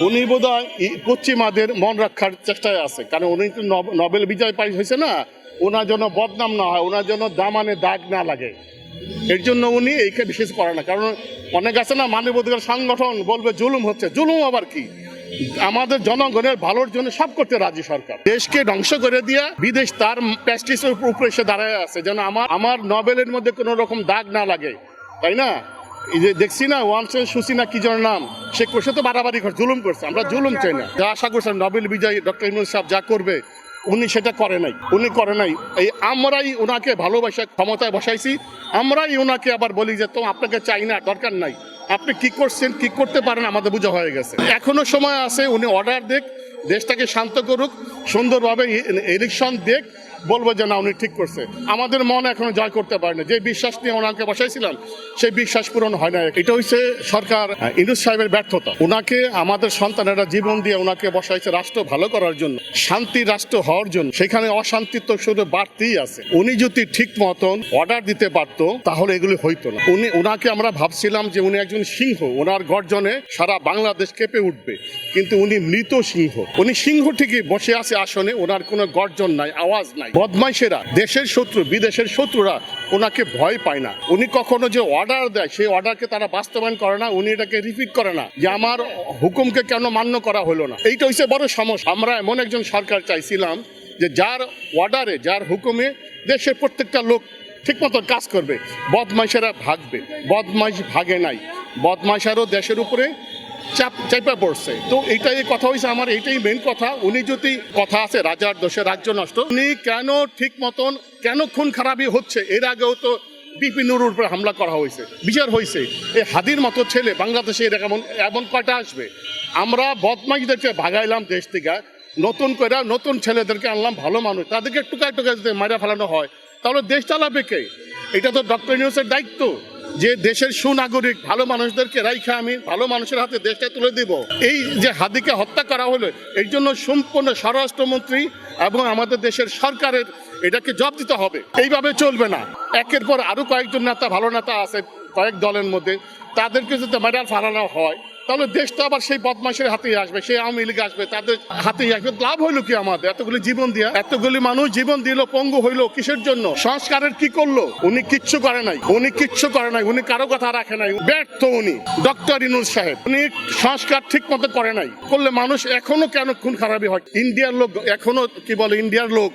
উনি বোধ হয় পশ্চিমাদের মন রক্ষার চেষ্টায় আছে। কারণ উনি তো নব- নোবেল বিজয় পাই হয়েছে না ওনার জন্য বদনাম না হয় ওনার জন্য দামানে দাগ না লাগে। এর জন্য উনি এইকে বিশেষ করে না। কারণ অনেক আছে না মানবাধিকার সংগঠন বলবে জুলুম হচ্ছে। জুলুম আবার কি? আমাদের জনগণের ভালোর জন্য সব করতে রাজি সরকার। দেশকে ধ্বংস করে দিয়া বিদেশ তার প্যাস্টিসের উপরে এসে দাঁড়ায় আছে। যেন আমার আমার নবেলের মধ্যে কোনো রকম দাগ না লাগে। তাই না? এই যে দেখছি না ওয়ানসেন সুসিনা কি জন নাম। সে করছে তো বাড়াবাড়ি করে, জুলুম করছে, আমরা জুলুম চাই না। যা আশা করছেন নোবেল বিজয়ী ডক্টর ইমরুল সাহেব যা করবে, উনি সেটা করে নাই, উনি করে নাই। এই আমরাই ওনাকে ভালোবাসা, ক্ষমতায় বসাইছি, আমরাই ওনাকে আবার বলি যে, তো আপনাকে চাই না, দরকার নাই। আপনি কি করছেন, কি করতে পারেন, আমাদের বোঝা হয়ে গেছে। এখনও সময় আছে, উনি অর্ডার দেখ, দেশটাকে শান্ত করুক, সুন্দরভাবে ইলেকশন দেখ বলব যে না, উনি ঠিক করছে। আমাদের মন এখনও জয় করতে পারে না যে বিশ্বাস নিয়ে ওনাকে বসাইছিলাম, সেই বিশ্বাস পূরণ হয় না এটা হচ্ছে সরকার ইন্দুস সাহেবের ব্যর্থতা। ওনাকে আমাদের সন্তানেরা জীবন দিয়ে ওনাকে বসাইছে রাষ্ট্র ভালো করার জন্য, শান্তি রাষ্ট্র হওয়ার জন্য। সেখানে অশান্তি তো শুধু বাড়তেই আছে। উনি যদি ঠিক মতন অর্ডার দিতে পারতো, তাহলে এগুলি হইতো না। উনি ওনাকে আমরা ভাবছিলাম যে উনি একজন সিংহ। ওনার গর্জনে সারা বাংলাদেশ কেঁপে উঠবে। কিন্তু উনি মৃত সিংহ। উনি সিংহ ঠিকই বসে আছে আসনে ওনার কোনো গর্জন নাই, আওয়াজ নাই। বদমাইশেরা, দেশের শত্রু, বিদেশের শত্রুরা ওনাকে ভয় পায় না। উনি কখনো যে অর্ডার দেয়, সেই অর্ডারকে তারা বাস্তবায়ন করে না, উনি এটাকে রিপিট করে না যে আমার হুকুমকে কেন মান্য করা হলো না। এইটা হচ্ছে বড় সমস্যা। আমরা এমন একজন সরকার চাইছিলাম যে যার অর্ডারে যার হুকুমে দেশের প্রত্যেকটা লোক ঠিক মতো কাজ করবে, বদমাইশেরা ভাগবে। বদমাইশ ভাগে নাই। বদমাইশারও দেশের উপরে চাপ চাপা পড়ছে। তো এইটাই কথা হয়েছে আমার এইটাই মেন কথা। উনি যদি কথা আছে, রাজার দোষে রাজ্য নষ্ট, উনি কেন ঠিক মতন, কেন খুন খারাপই হচ্ছে, এর আগেও তো বিপি নুরুর উপরে হামলা করা হয়েছে, বিচার হয়েছে। এই হাদির মতো ছেলে, বাংলাদেশে এর এমন এমন কয়টা আসবে? আমরা বদমাইশদেরকে ভাগাইলাম দেশ থেকে, নতুন করে নতুন ছেলেদেরকে আনলাম, ভালো মানুষ। তাদেরকে টুকায় টুকায় যদি মারা ফেলানো হয়, তাহলে দেশ চালাবে কে? এটা তো ডক্টর নিউজের দায়িত্ব। যে দেশের সুনাগরিক, ভালো মানুষদেরকে রাইখা আমি ভালো মানুষের হাতে দেশটা তুলে দিব। এই যে হাদিকে হত্যা করা হলো, এর জন্য সম্পূর্ণ স্বরাষ্ট্রমন্ত্রী এবং আমাদের দেশের সরকারের এটাকে জব দিতে হবে। এইভাবে চলবে না। একের পর আরও কয়েকজন নেতা, ভালো নেতা আছে কয়েক দলের মধ্যে, তাদেরকে যদি মেডাল ফালানো হয় তাহলে দেশটা আবার সেই বদমাসের হাতেই আসবে, সেই আওয়ামী লীগ আসবে, তাদের হাতেই আসবে। লাভ হইল কি আমাদের? এতগুলি জীবন দিয়া, এতগুলি মানুষ জীবন দিল, পঙ্গু হইল কিসের জন্য? সংস্কারের কি করল? উনি কিচ্ছু করে নাই, উনি কিচ্ছু করে নাই, উনি কারও কথা রাখে নাই। ব্যর্থ উনি, ডক্টর ইনুল সাহেব। উনি সংস্কার ঠিক মতো করে নাই। করলে মানুষ এখনও কেন খুন খারাপই হয়? ইন্ডিয়ার লোক এখনও, কি বলে, ইন্ডিয়ার লোক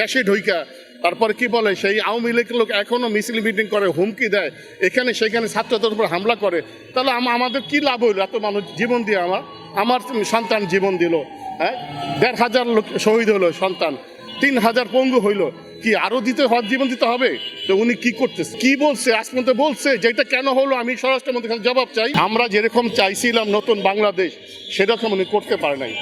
দেশে ঢুইকা তারপরে কি বলে, সেই আওয়ামী লীগের লোক এখনও মিছিল মিটিং করে, হুমকি দেয়। এখানে সেখানে ছাত্রদের উপর হামলা করে। তাহলে আমাদের কি লাভ হইল? এত মানুষ জীবন দিয়ে আমার আমার সন্তান জীবন দিল হ্যাঁ? দেড় হাজার লোক শহীদ হলো সন্তান। তিন হাজার পঙ্গু হইল। কি আরও দিতে হবে জীবন দিতে হবে? তো উনি কি করতেছে? কি বলছে? আজ পর্যন্ত বলছে যে এটা কেন হলো? আমি স্বরাষ্ট্রমন্ত্রী জবাব চাই। আমরা যেরকম চাইছিলাম নতুন বাংলাদেশ, সেরকম উনি করতে পারে নাই।